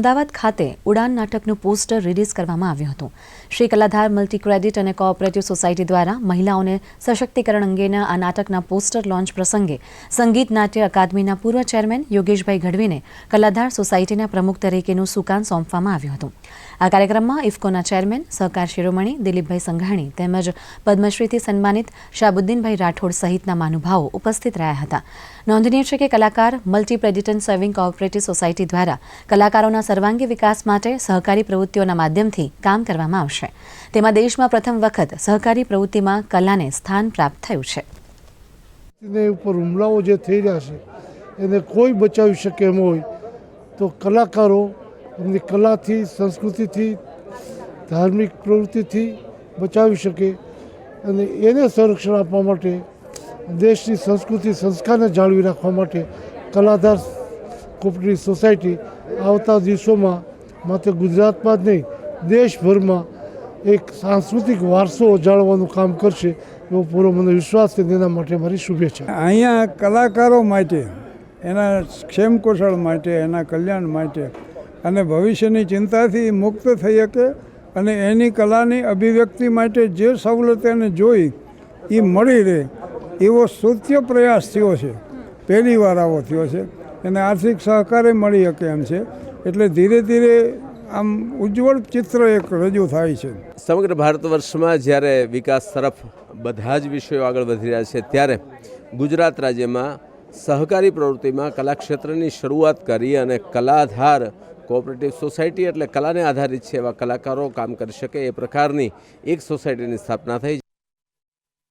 અમદાવાદ ખાતે ઉડાન નાટકનું poster release કરવામાં આવ્યું હતું. શ્રી કલાધાર મલ્ટી ક્રેડિટ અને કોઓપરેટિવ સોસાયટી દ્વારા મહિલાઓને સશક્તિકરણ અંગેના આ નાટકના પોસ્ટર લોન્ચ પ્રસંગે સંગીત નાટ્ય અકાદમીના પૂર્વ ચેરમેન યોગેશભાઈ ગઢવીને કલાધાર સોસાયટીના પ્રમુખ તરીકેનું સુકાન સોંપવામાં આવ્યું હતું. આ કાર્યક્રમમાં ઇફકોના ચેરમેન સહકાર શિરોમણી દિલીપભાઈ સંઘાણી તેમજ પદ્મશ્રીથી સન્માનિત શાહબુદ્દીનભાઈ રાઠોડ સહિતના મહાનુભાવો ઉપસ્થિત રહ્યા હતા. નોંધનીય છે કે કલાકાર મલ્ટી પ્રેડિટન સર્વિંગ કોઓપરેટિવ સોસાયટી દ્વારા કલાકારોના સર્વાંગી વિકાસ માટે સહકારી પ્રવૃત્તિઓના માધ્યમથી કામ કરવામાં આવશે. તેમાં દેશમાં પ્રથમ વખત સહકારી પ્રવૃત્તિમાં કલાને સ્થાન પ્રાપ્ત થયું છે. એને ઉપર હુમલાઓ જે થઈ રહ્યા છે, એને કોઈ બચાવી શકે એમ હોય તો કલાકારો એમની કલાથી, સંસ્કૃતિથી, ધાર્મિક પ્રવૃત્તિથી બચાવી શકે અને એને સંરક્ષણ આપવા માટે, દેશની સંસ્કૃતિ, સંસ્કારને જાળવી રાખવા માટે કલાધાર કોઓપરેટિવ સોસાયટી આવતા દિવસોમાં માત્ર ગુજરાતમાં જ નહીં, દેશભરમાં એક સાંસ્કૃતિક વારસો જાળવવાનું કામ કરશે એવો પૂરો મને વિશ્વાસ છે તેના માટે મારી શુભેચ્છા. અહીંયા કલાકારો માટે, એના ક્ષેમ કુશળ માટે, એના કલ્યાણ માટે અને ભવિષ્યની ચિંતાથી મુક્ત થઈ શકે અને એની કલાની અભિવ્યક્તિ માટે જે સવલત એને જોઈ એ મળી રહે એવો સૂત્ય પ્રયાસ થયો છે. પહેલી વાર આવો થયો છે. એને આર્થિક સહકારે મળી શકે એમ છે. એટલે ધીરે ધીરે આમ ઉજ્જવળ ચિત્ર એક રજૂ થાય છે. સમગ્ર ભારત વર્ષમાં જ્યારે વિકાસ તરફ બધા જ વિષયો આગળ વધી રહ્યા છે, ત્યારે ગુજરાત રાજ્યમાં સહકારી પ્રવૃત્તિમાં કલાક્ષેત્રની શરૂઆત કરી અને કલાધાર, કોઓપરેટિવ સોસાયટી એટલે કલાને આધારિત છે એવા કલાકારો કામ કરી શકે એ પ્રકારની એક સોસાયટીની સ્થાપના થઈ.